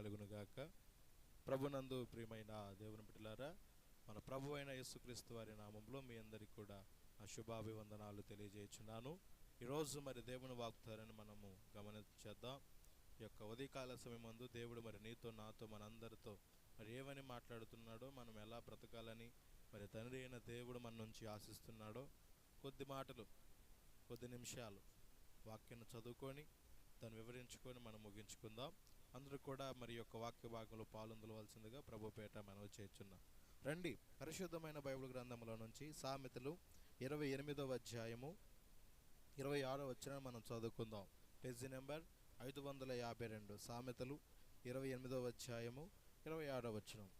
కలుగునుగాక. ప్రభునందు ప్రియమైన దేవుని బిడ్డలారా మన ప్రభు అయిన యేసుక్రీస్తు వారి నామంలో మీ అందరికీ కూడా ఆ శుభాభివందనాలు తెలియజేయచున్నాను. ఈరోజు మరి దేవుని వాక్తారని మనము గమనించేద్దాం. ఈ యొక్క ఉదయకాల సమయం మందు దేవుడు మరి నీతో నాతో మనందరితో మరి ఏమని మాట్లాడుతున్నాడో మనం ఎలా బ్రతకాలని మరి తండ్రి అయిన దేవుడు మన నుంచి ఆశిస్తున్నాడో కొద్ది మాటలు కొద్ది నిమిషాలు వాక్యాన్ని చదువుకొని దాన్ని వివరించుకొని మనం ముగించుకుందాం. అందరూ కూడా మరి యొక్క వాక్య భాగంలో పాల్గొనవలసిందిగా ప్రభుపేట మనవి చేస్తున్నాం రండి పరిశుద్ధమైన బైబిల్ గ్రంథంలో నుంచి సామెతలు ఇరవై ఎనిమిదవ అధ్యాయము ఇరవై ఆరో వచ్చిన మనం చదువుకుందాం. పేజీ నెంబర్ ఐదు వందల యాభై రెండు. సామెతలు ఇరవై ఎనిమిదవ అధ్యాయము ఇరవై ఆరో వచనం.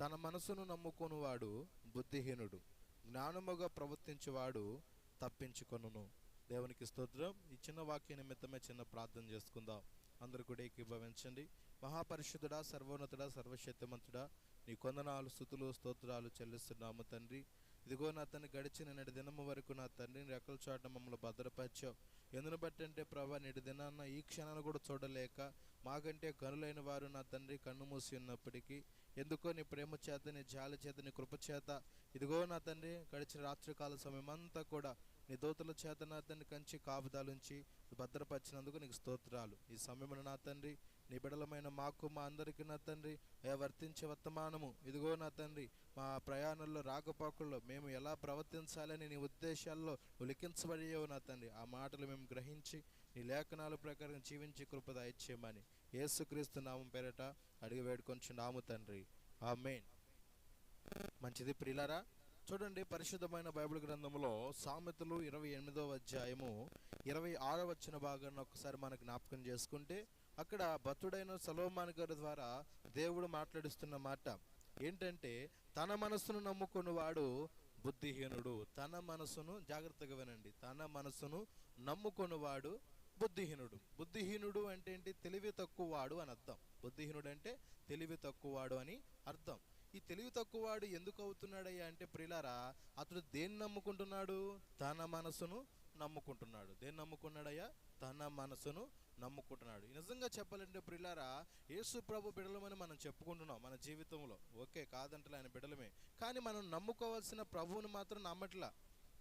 తన మనసును నమ్ముకునివాడు బుద్ధిహీనుడు జ్ఞానముగా ప్రవర్తించేవాడు తప్పించుకొనును. దేవునికి స్తోత్రం. ఈ చిన్న వాక్య నిమిత్తమే చిన్న ప్రార్థన చేసుకుందాం. అందరూ కూడా ఏకీభవించండి. మహాపరిశుద్ధుడా సర్వోన్నతుడా సర్వశక్తిమంతుడా నీ కొందనాలు స్థుతులు స్తోత్రాలు చెల్లిస్తున్నాము తండ్రి. ఇదిగో నా తండ్రి గడిచిన నేటి దినము వరకు నా తండ్రిని రెక్కల చాట మమ్మల్ని భద్రపరిచావు. ఎందును బట్టి అంటే ప్రభా నేటి దినాన్న ఈ క్షణాన్ని కూడా చూడలేక మాకంటే కనులైన వారు నా తండ్రి కన్ను మూసి ఉన్నప్పటికీ ఎందుకో నీ ప్రేమ చేత నీ జాలి చేత నీ కృప చేత ఇదిగో నా తండ్రి గడిచిన రాత్రికాల సమయం అంతా కూడా నీ దోతుల చేత నా తండ్రి కంచి కాపుదాలుంచి భద్రపరిచినందుకు నీకు స్తోత్రాలు. ఈ సమయంలో నా తండ్రి నీ బిడలమైన మాకు మా అందరికీ నా తండ్రి వర్తించే వర్తమానము. ఇదిగో నా తండ్రి మా ప్రయాణంలో రాకపోకల్లో మేము ఎలా ప్రవర్తించాలని నీ ఉద్దేశాల్లో నువ్వు లిఖించబడేవు నా తండ్రి. ఆ మాటలు మేము గ్రహించి నీ లేఖనాల ప్రకారం జీవించి కృపద ఇచ్చేయమని యేసుక్రీస్తు నామం పేరట అడిగి వేడుకొంచు నాము తండ్రి. ఆ మెయిన్ మంచిది ప్రిలరా చూడండి పరిశుద్ధమైన బైబిల్ గ్రంథంలో సామెతలు ఇరవై ఎనిమిదవ అధ్యాయము ఇరవై ఆరో వచ్చిన భాగాన్ని ఒకసారి మనకు జ్ఞాపకం చేసుకుంటే అక్కడ భక్తుడైన సలోమాన్ గారి ద్వారా దేవుడు మాట్లాడిస్తున్న మాట ఏంటంటే తన మనసును నమ్ముకున్న వాడు బుద్ధిహీనుడు. తన మనసును జాగ్రత్తగా వినండి తన మనసును నమ్ముకున్నవాడు బుద్ధిహీనుడు. బుద్ధిహీనుడు అంటే ఏంటి? తెలివి తక్కువవాడు అని అర్థం. బుద్ధిహీనుడు అంటే తెలివి తక్కువవాడు అని అర్థం. ఈ తెలివి తక్కువవాడు ఎందుకు అవుతున్నాడయ్యా అంటే ప్రిలారా అతడు దేన్ని నమ్ముకుంటున్నాడు? తన మనసును నమ్ముకుంటున్నాడు. దేన్ని నమ్ముకున్నాడయ్యా? తన మనసును నమ్ముకుంటున్నాడు. నిజంగా చెప్పాలంటే ప్రిలారా యేసు ప్రభు బిడలమని మనం చెప్పుకుంటున్నాం మన జీవితంలో. ఓకే కాదంటలే ఆయన బిడలమే. కానీ మనం నమ్ముకోవాల్సిన ప్రభువుని మాత్రం నమ్మట్లా.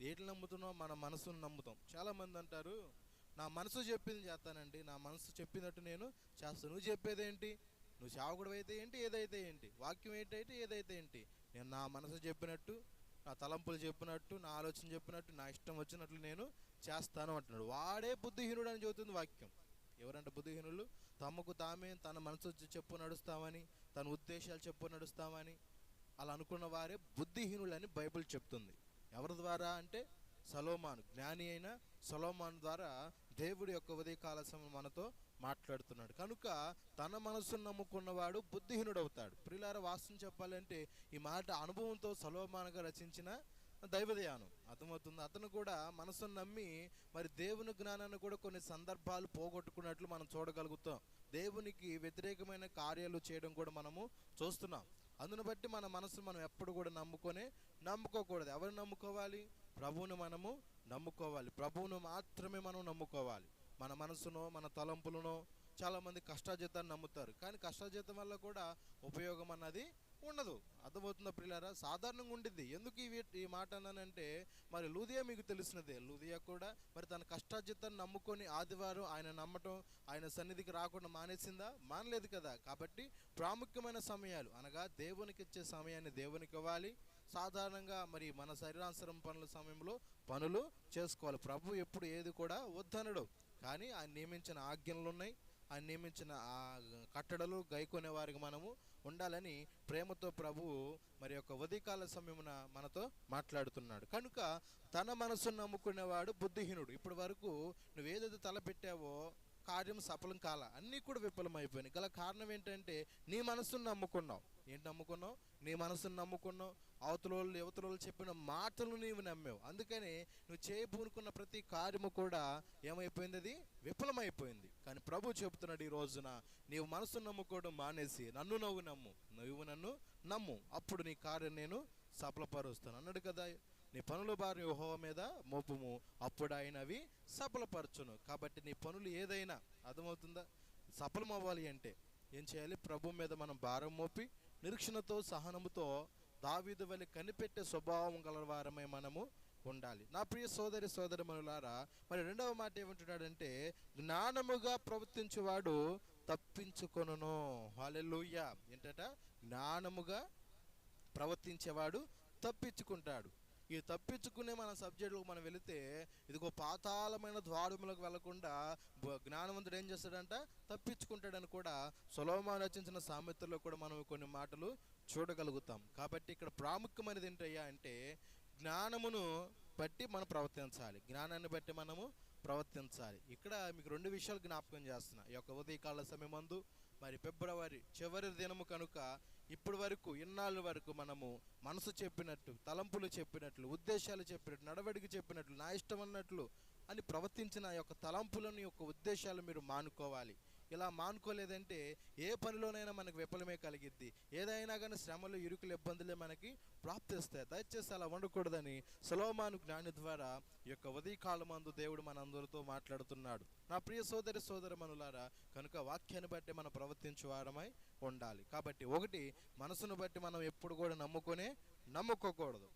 ఏటి నమ్ముతున్నాం? మన మనసును నమ్ముతాం. చాలామంది అంటారు నా మనసు చెప్పింది చేస్తానండి. నా మనసు చెప్పినట్టు నేను చేస్తాను. నువ్వు చెప్పేదేంటి? నువ్వు సేవకుడు అయితే ఏంటి ఏదైతే ఏంటి? వాక్యం ఏంటైతే ఏదైతే ఏంటి? నేను నా మనసు చెప్పినట్టు నా తలంపులు చెప్పినట్టు నా ఆలోచన చెప్పినట్టు నా ఇష్టం వచ్చినట్లు నేను చేస్తాను అంటున్నాడు. వాడే బుద్ధిహీనుడు అని చెబుతుంది వాక్యం. ఎవరంటే బుద్ధిహీనులు? తమకు తామే తన మనసు చెప్పు నడుస్తామని తన ఉద్దేశాలు చెప్పు నడుస్తామని అలా అనుకున్న వారే బుద్ధిహీనులని బైబిల్ చెప్తుంది. ఎవరి ద్వారా అంటే సలోమాను జ్ఞాని అయిన సలోమాన్ ద్వారా దేవుడి యొక్క ఉదయకాల సమయం మనతో మాట్లాడుతున్నాడు. కనుక తన మనసును నమ్ముకున్నవాడు బుద్ధిహీనుడు అవుతాడు ప్రిలార వాస్తవం చెప్పాలంటే ఈ మాట అనుభవంతో సలోమానగా రచించిన దైవదయానం. అర్థమవుతుంది? అతను కూడా మనసును నమ్మి మరి దేవుని జ్ఞానాన్ని కూడా కొన్ని సందర్భాలు పోగొట్టుకున్నట్లు మనం చూడగలుగుతాం. దేవునికి వ్యతిరేకమైన కార్యాలు చేయడం కూడా మనము చూస్తున్నాం. అందును బట్టి మన మనసు మనం ఎప్పుడు కూడా నమ్ముకొని నమ్ముకోకూడదు. ఎవరు నమ్ముకోవాలి? ప్రభువును మనము నమ్ముకోవాలి. ప్రభువును మాత్రమే మనం నమ్ముకోవాలి. మన మనసునో మన తలంపులను చాలామంది కష్టాజీతాన్ని నమ్ముతారు. కానీ కష్టాజీతం వల్ల కూడా ఉపయోగం అన్నది ఉండదు. అర్థమవుతుందా ప్రియులారా? సాధారణంగా ఉండిద్ది. ఎందుకు ఈ ఈ మాట అన్నానంటే మరి లూదియా మీకు తెలిసినదే. లూదియా కూడా మరి తన కష్టాజితాన్ని నమ్ముకొని ఆదివారం ఆయన నమ్మటం ఆయన సన్నిధికి రాకుండా మానేసిందా? మానలేదు కదా. కాబట్టి ప్రాముఖ్యమైన సమయాలు అనగా దేవునికి ఇచ్చే సమయాన్ని దేవునికి ఇవ్వాలి. సాధారణంగా మరి మన శరీరాంతరం పనుల సమయంలో పనులు చేసుకోవాలి. ప్రభు ఎప్పుడు ఏది కూడా వద్దనడు. కానీ ఆయన నియమించిన ఆజ్ఞలు ఉన్నాయి ఆయన నియమించిన ఆ కట్టడలు గైకొనే వారికి మనము ఉండాలని ప్రేమతో ప్రభువు మరి యొక్క ఉదయకాల సమయమున మనతో మాట్లాడుతున్నాడు. కనుక తన మనసును నమ్ముకునేవాడు బుద్ధిహీనుడు. ఇప్పటి వరకు నువ్వు ఏదైతే తలపెట్టావో కార్యం సఫలం కాల. అన్నీ కూడా విఫలమైపోయినాయి. గల కారణం ఏంటంటే నీ మనసును నమ్ముకున్నావు. ఏంటి నమ్ముకున్నావు? నీ మనసును నమ్ముకున్నావు. అవతల వాళ్ళు యువతల వాళ్ళు చెప్పిన మాటలు నీవు నమ్మావు. అందుకని నువ్వు చేయబూనుకున్న ప్రతి కార్యము కూడా ఏమైపోయింది అది? విఫలమైపోయింది. కానీ ప్రభు చెబుతున్నాడు ఈ రోజున నీవు మనసును నమ్ముకోవడం మానేసి నన్ను నవ్వు నమ్ము. నువ్వు నన్ను నమ్ము. అప్పుడు నీ కార్యం నేను సఫలపరుస్తాను. అన్నాడు కదా నీ పనుల భారం యోహోవ మీద మోపుము. అప్పుడు ఆయన అవి సఫలపరచును కాబట్టి నీ పనులు ఏదైనా అర్థమవుతుందా? సఫలం అవ్వాలి అంటే ఏం చేయాలి? ప్రభు మీద మనం భారం మోపి నిరీక్షణతో సహనముతో దావీదు వలె కనిపెట్టే స్వభావం గల వారమే మనము ఉండాలి. నా ప్రియ సోదరి సోదరమనులారా మరి రెండవ మాట ఏమంటున్నాడంటే జ్ఞానముగా ప్రవర్తించేవాడు తప్పించుకొనును. హాలెలూయా ఏంటట? జ్ఞానముగా ప్రవర్తించేవాడు తప్పించుకుంటాడు. ఈ తప్పించుకునే మన సబ్జెక్టులకు మనం వెళితే ఇదిగో పాతాళమైన ద్వారములకు వెళ్ళకుండా జ్ఞానవంతుడు ఏం చేస్తాడంట? తప్పించుకుంటాడని కూడా సులభమాన్ రచించిన సామెతల్లో కూడా మనం కొన్ని మాటలు చూడగలుగుతాం. కాబట్టి ఇక్కడ ప్రాముఖ్యమైనది ఏంటయ్యా అంటే జ్ఞానమును బట్టి మనం ప్రవర్తించాలి. జ్ఞానాన్ని బట్టి మనము ప్రవర్తించాలి. ఇక్కడ మీకు రెండు విషయాలు జ్ఞాపకం చేస్తున్నా. ఈ యొక్క ఉదయకాల సమయం మందు మరి ఫిబ్రవరి చివరి దినము కనుక ఇప్పటి వరకు ఇన్నాళ్ళ వరకు మనము మనసు చెప్పినట్టు తలంపులు చెప్పినట్లు ఉద్దేశాలు చెప్పినట్టు నడవడికి చెప్పినట్లు నా ఇష్టం అన్నట్లు అని ప్రవర్తించిన యొక్క తలంపులను యొక్క ఉద్దేశాలు మీరు మానుకోవాలి. ఇలా మానుకోలేదంటే ఏ పనిలోనైనా మనకు విఫలమే కలిగిద్ది. ఏదైనా కానీ శ్రమలు ఇరుకులు ఇబ్బందులే మనకి ప్రాప్తిస్తాయి దయచేసి అలా వండకూడదని సులోమాను జ్ఞాని ద్వారా ఈ యొక్క ఉదయకాలమందు దేవుడు మనందరితో మాట్లాడుతున్నాడు. నా ప్రియ సోదరి సోదరమనులారా కనుక వాక్యాన్ని బట్టి మనం ప్రవర్తించే వారమై ఉండాలి. కాబట్టి ఒకటి మనసును బట్టి మనం ఎప్పుడు కూడా నమ్ముకునే నమ్ముకోకూడదు.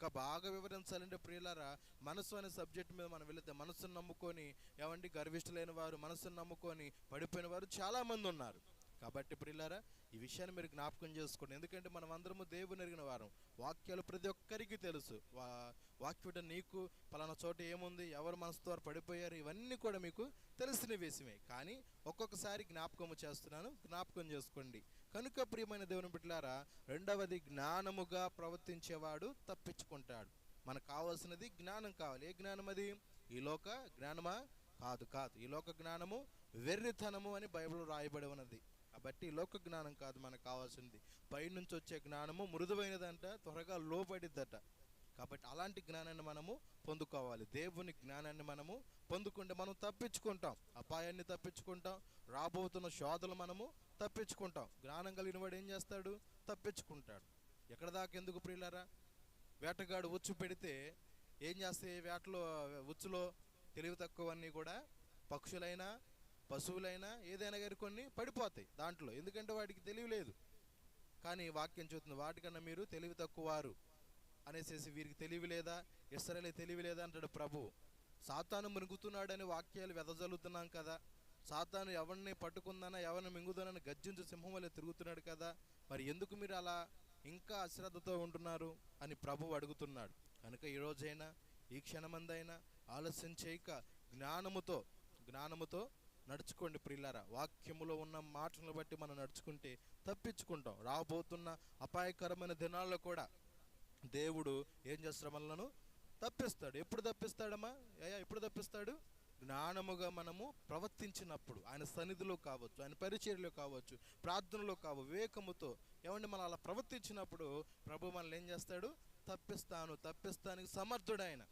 ఇంకా బాగా వివరించాలంటే ప్రియులారా మనసు అనే సబ్జెక్ట్ మీద మనం వెళితే మనసును నమ్ముకొని ఏమండి గర్విష్ఠులైన వారు మనసును నమ్ముకొని పడిపోయిన వారు చాలా మంది ఉన్నారు. కాబట్టి ప్రిల్లారా ఈ విషయాన్ని మీరు జ్ఞాపకం చేసుకోండి. ఎందుకంటే మనం అందరము దేవుని ఎరిగిన వారం. వాక్యాలు ప్రతి ఒక్కరికి తెలుసు. వా వాక్యుడ నీకు పలానా చోట ఏముంది ఎవరు మనసుతో పడిపోయారు ఇవన్నీ కూడా మీకు తెలిసిన విషయమే. కానీ ఒక్కొక్కసారి జ్ఞాపకము చేస్తున్నాను జ్ఞాపకం చేసుకోండి. కనుక ప్రియమైన దేవుని బిడ్డలారా రెండవది జ్ఞానముగా ప్రవర్తించేవాడు తప్పించుకుంటాడు. మనకు కావాల్సినది జ్ఞానం కావాలి. ఏ జ్ఞానం అది? ఈ లోక జ్ఞానమా? కాదు కాదు. ఈ లోక జ్ఞానము వెర్రితనము అని బైబిల్ రాయబడి ఉన్నది. కాబట్టి లోక జ్ఞానం కాదు మనకు కావాల్సింది. పైనుంచి వచ్చే జ్ఞానము మృదువైనదంట త్వరగా లోపడిద్దట కాబట్టి అలాంటి జ్ఞానాన్ని మనము పొందుకోవాలి. దేవుని జ్ఞానాన్ని మనము పొందుకుంటే మనం తప్పించుకుంటాం. అపాయాన్ని తప్పించుకుంటాం. రాబోతున్న శోధలు మనము తప్పించుకుంటాం. జ్ఞానం కలిగిన వాడు ఏం చేస్తాడు? తప్పించుకుంటాడు. ఎక్కడ దాకా ఎందుకు ప్రియులారా? వేటగాడు ఉచ్చు పెడితే ఏం చేస్తే వేటలో ఉచ్చులో తెలివి తక్కువన్నీ కూడా పక్షులైనా పశువులైనా ఏదైనా కానీ కొన్ని పడిపోతాయి దాంట్లో. ఎందుకంటే వాటికి తెలివి లేదు. కానీ వాక్యం చూస్తుంది వాటికన్నా మీరు తెలివి తక్కువారు అనేసేసి వీరికి తెలివి లేదా? ఇస్రాయలే తెలివి లేదా అంటాడు ప్రభు. సాతాను మునుగుతున్నాడని వాక్యాలు వెదజల్లుతున్నాం కదా. సాతాను ఎవరిని పట్టుకుందానా ఎవరిని మింగుదానని గర్జించు సింహం వల్ల తిరుగుతున్నాడు కదా. మరి ఎందుకు మీరు అలా ఇంకా అశ్రద్ధతో ఉంటున్నారు? అని ప్రభువు అడుగుతున్నాడు. కనుక ఈ రోజైనా ఈ క్షణమందైనా ఆలస్యం చేయక జ్ఞానముతో జ్ఞానముతో నడుచుకోండి ప్రిల్లారా. వాక్యములో ఉన్న మాటలను బట్టి మనం నడుచుకుంటే తప్పించుకుంటాం. రాబోతున్న అపాయకరమైన దినాల్లో కూడా దేవుడు ఏం చేస్తాడు మనలను తప్పిస్తాడు. ఎప్పుడు తప్పిస్తాడమ్మా? అయ్యా ఎప్పుడు తప్పిస్తాడు? జ్ఞానముగా మనము ప్రవర్తించినప్పుడు. ఆయన సన్నిధిలో కావచ్చు ఆయన పరిచర్యలో కావచ్చు ప్రార్థనలో కావు వివేకముతో ఏమంటే మనం అలా ప్రవర్తించినప్పుడు ప్రభు మనల్ని ఏం చేస్తాడు? తప్పిస్తాను తప్పిస్తానికి సమర్థుడు ఆయన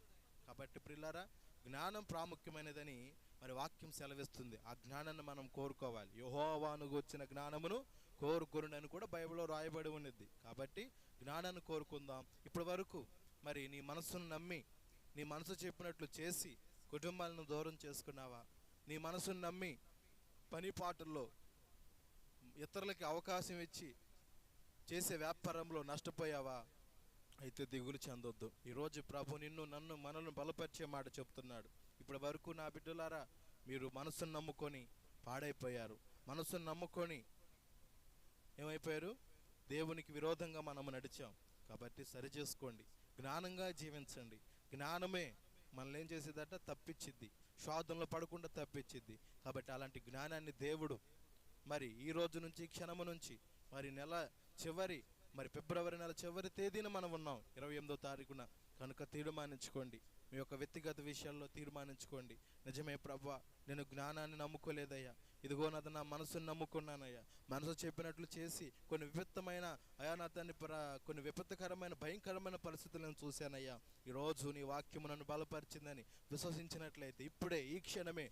కాబట్టి ప్రిల్లారా జ్ఞానం ప్రాముఖ్యమైనదని మరి వాక్యం సెలవిస్తుంది. ఆ జ్ఞానాన్ని మనం కోరుకోవాలి. యహోవాను వచ్చిన జ్ఞానమును కోరుకొనుడని కూడా బైబిల్లో రాయబడి ఉన్నది. కాబట్టి జ్ఞానాన్ని కోరుకుందాం. ఇప్పటి వరకు మరి నీ మనసును నమ్మి నీ మనసు చెప్పినట్లు చేసి కుటుంబాలను దూరం చేసుకున్నావా? నీ మనసును నమ్మి పని పాటల్లో ఇతరులకి అవకాశం ఇచ్చి చేసే వ్యాపారంలో నష్టపోయావా? అయితే దిగులు చెందొద్దు. ఈరోజు ప్రభు నిన్ను నన్ను మనల్ని బలపరిచే మాట చెప్తున్నాడు. ఇప్పటి వరకు నా బిడ్డలారా మీరు మనసును నమ్ముకొని పాడైపోయారు. మనసును నమ్ముకొని ఏమైపోయారు? దేవునికి విరోధంగా మనము నడిచాం. కాబట్టి సరి చేసుకోండి. జ్ఞానంగా జీవించండి. జ్ఞానమే మనల్ని ఏం చేసేదట? తప్పించిద్ది. శోధనలో పడకుండా తప్పించిద్ది. కాబట్టి అలాంటి జ్ఞానాన్ని దేవుడు మరి ఈ రోజు నుంచి క్షణము నుంచి మరి నెల చివరి మరి ఫిబ్రవరి నెల చివరి తేదీన మనం ఉన్నాం. ఇరవై ఎనిమిదో తారీఖున. కనుక తీర్మానించుకోండి. మీ యొక్క వ్యక్తిగత విషయాల్లో తీర్మానించుకోండి. నిజమే ప్రభా నేను జ్ఞానాన్ని నమ్ముకోలేదయ్యా. ఇదిగో నాది నా మనసును నమ్ముకున్నానయ్యా. మనసు చెప్పినట్లు చేసి కొన్ని విపత్తమైన అయా నా ప్ర- కొన్ని విపత్తుకరమైన భయంకరమైన పరిస్థితులను చూశానయ్యా. ఈరోజు నీ వాక్యము నన్ను బలపరిచిందని విశ్వసించినట్లయితే ఇప్పుడే ఈ క్షణమే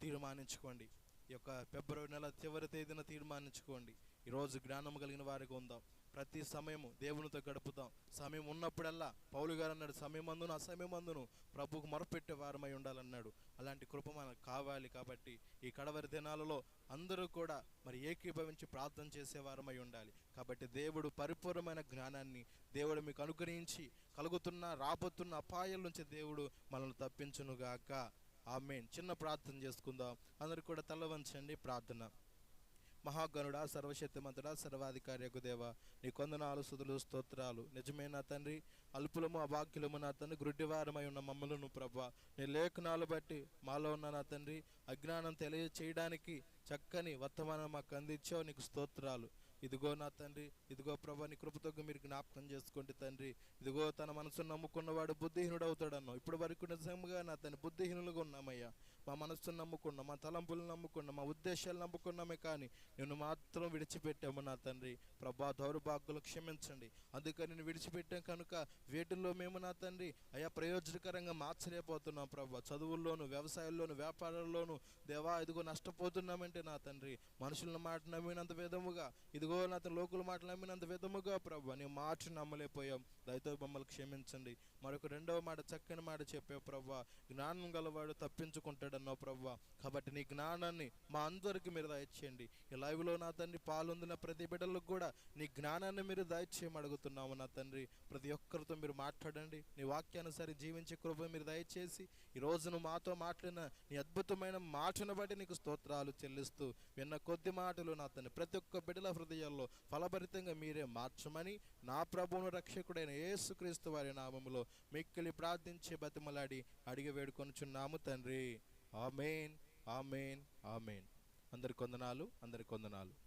తీర్మానించుకోండి. ఈ యొక్క ఫిబ్రవరి నెల చివరి తేదీన తీర్మానించుకోండి. ఈరోజు జ్ఞానం కలిగిన వారికి ఉందాం. ప్రతి సమయము దేవునితో గడుపుతాం సమయం ఉన్నప్పుడల్లా పౌలు గారు అన్నాడు సమయం అందును అసమయం అందును ప్రభుకు మొరపెట్టే వారమై ఉండాలన్నాడు. అలాంటి కృప మనకు కావాలి కాబట్టి ఈ కడవరి దినాలలో అందరూ కూడా మరి ఏకీభవించి ప్రార్థన చేసే వారమై ఉండాలి. కాబట్టి దేవుడు పరిపూర్ణమైన జ్ఞానాన్ని దేవుడు మీకు అనుగ్రహించి కలుగుతున్న రాబోతున్న అపాయాల నుంచి దేవుడు మనల్ని తప్పించునుగాక. ఆమెన్. చిన్న ప్రార్థన చేసుకుందాం. అందరూ కూడా తల వంచండి ప్రార్థన. మహాగణుడా సర్వశక్తిమంతుడా సర్వాధికారి దేవ నీ కొందనాలు సుదులు స్తోత్రాలు. నిజమైన తండ్రి అల్పులము అభాగ్యులము నా తండ్రి గుడ్డివారమై ఉన్న మమ్మలను ప్రభా నీ లేఖనాలు బట్టి మాలో ఉన్న నా తండ్రి అజ్ఞానం తెలియచేయడానికి చక్కని వర్తమానం మాకు అందించావు నీకు స్తోత్రాలు. ఇదిగో నా తండ్రి ఇదిగో ప్రభా నీ కృపతో మీరు జ్ఞాపకం చేసుకోండి తండ్రి. ఇదిగో తన మనసును నమ్ముకున్నవాడు బుద్ధిహీనుడు అవుతాడన్నావు ఇప్పటి వరకు నిజంగా నా తండ్రి బుద్ధిహీనులుగా ఉన్నామయ్యా. మా మనస్సును నమ్ముకున్నాం మా తలంపులను నమ్ముకున్నాం మా ఉద్దేశాలు నమ్ముకున్నామే కానీ నేను మాత్రం విడిచిపెట్టాము నా తండ్రి. ప్రభా దౌర్భాగ్యులు క్షమించండి. అందుకని నేను విడిచిపెట్టాం కనుక వీటిల్లో మేము నా తండ్రి? అయా ప్రయోజనకరంగా మార్చలేకపోతున్నాం ప్రభా. చదువుల్లోను వ్యవసాయంలోను వ్యాపారాల్లోను దేవా ఇదిగో నష్టపోతున్నామంటే నా తండ్రి. మనుషులను మాట నమ్మినంత విధముగా ఇదిగో నా తండ్రి లోకుల మాట నమ్మినంత విధముగా ప్రభు నీ మాట నమ్మలేకపోయాం. దయతో మమ్మల్ని క్షమించండి. మరొక రెండవ మాట చక్కని మాట చెప్పావు ప్రభా. జ్ఞానం గలవాడు తప్పించుకుంటాడు అన్నావు ప్రభు కాబట్టి నీ జ్ఞానాన్ని మా అందరికి మీరు దయచేయండి. ఈ లైవ్లో నా తండ్రి పాల్గొందిన ప్రతి బిడ్డలకు కూడా నీ జ్ఞానాన్ని మీరు దయచేయమని అడుగుతున్నాము నా తండ్రి. ప్రతి ఒక్కరితో మీరు మాట్లాడండి. నీ వాక్యానుసారి జీవించే కృప మీరు దయచేసి ఈ రోజును మాతో మాట్లాడిన నీ అద్భుతమైన మాటను బట్టి నీకు స్తోత్రాలు చెల్లిస్తూ విన్న కొద్ది మాటలు నా తండ్రి. ప్రతి ఒక్క బిడ్డల హృదయాల్లో ఫలభరితంగా మీరే మార్చమని నా ప్రభువును రక్షకుడైన యేసుక్రీస్తు వారి నామములో మిక్కిలి ప్రార్థించి బతిమలాడి అడిగి వేడుకొనుచున్నాము తండ్రి. Amen amen amen. అందరి కొందనాలు అందరి కొందనాలు